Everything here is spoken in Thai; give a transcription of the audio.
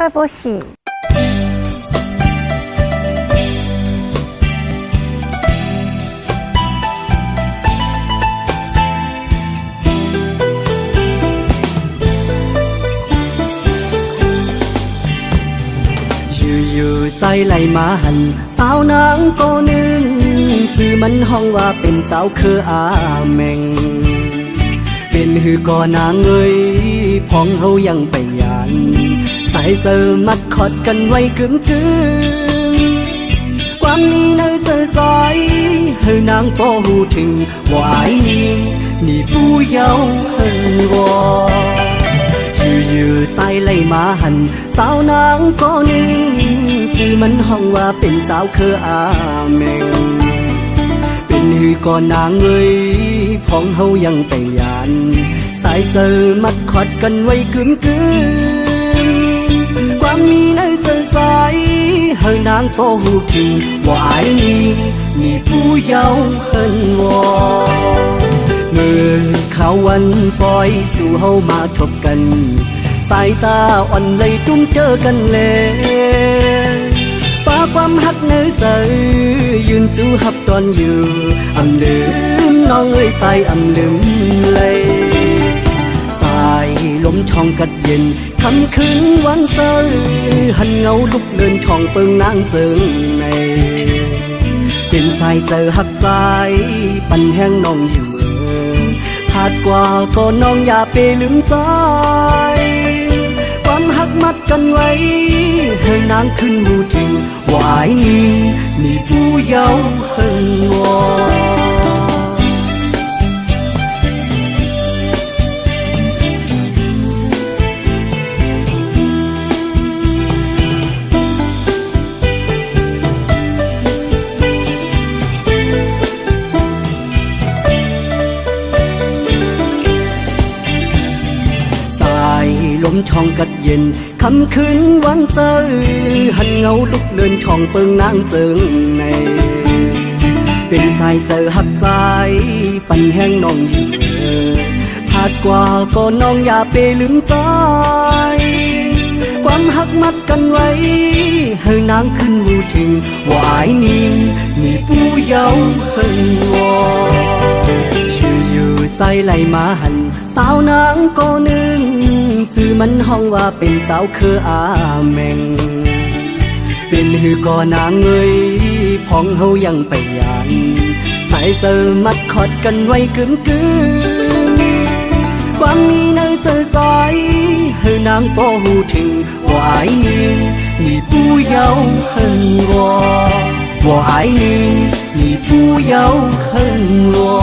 바보시อยู่ใจไหลมาหัน สาวนางก็นึงจือมันห้องว่าเป็นเจ้าวคืออาแมง เป็นหือก่นางเอ้ยพ้องเฮายังไปยานายเจอมัดคอดกันไว้กึมกึมความนี้ในเจอใจเฮานางก็หูถึงว่าไอ้นี่นี่ผู้เยาว์เฮิงวอยู่อยู่ใจไหลมาหัน สาวนางก็หนึ่งจือมันห้องว่าเป็นเจ้าคืออาแมงเป็นหือก่อนนางเอ้ยพ้องเฮายังไปยาน สายเจอมัดคอดกันไว้กึมกึม ความมีในเจใจเฮานางก็หูถึงว่าไอ้ายนี่นี่ผู้เยาว์เฮินวอเมื่อเขาวันปล่อยสู่เฮามาทบกัน สายตาอ่อนเลยตุ้มเจอกันเลยป้าความหักเนื้อใจ ยืนจูหับตอนอยู่อำลืมน้องเอ้ยใจอำลืมเลย สายลมทองกัดเย็น คำคืนวันเซอหันเงาลุกเดินทองเปิงนางเจิงใน เป็นสายเจอหักใจปันแห้งน้องอยู่เออพาดกว่าก็น้องอย่าไปลืมใจ ความหักมัดกันไว้ให้นางขึ้นหูถึงวาไอ้นี่นี่ผู้เยาว์เฮงวอส มทองกัดเย็นคำคืนวันเซอหันเงาลุกเดินทองเปิงนางเจิงใน เป็นสายเจอหักใจปันแห้งน้องอยู่เอพาดกว่าก็น้องอย่าไปลืมใจความหักมัดกันไว้ให้นางขึ้นหูถึงวาไอ้นี่นี่ผู้เยาว์เฮิงวอ ใจไหลมาหัน สาวนางก็นึงจือมันห้องว่าเป็นเจ้าคืออาแมง เป็นหือก่อนางเอยพ้องเฮายังไปยานสายเจอมัดคอดกันไว้กึมกึมความมีในเจอใจให้นางก็หูถึงว่าไอ้นี่นี่ผู้เยาว์เฮิงวอว่าไอ้นี่นี่ผู้เยาว์เฮิงวอ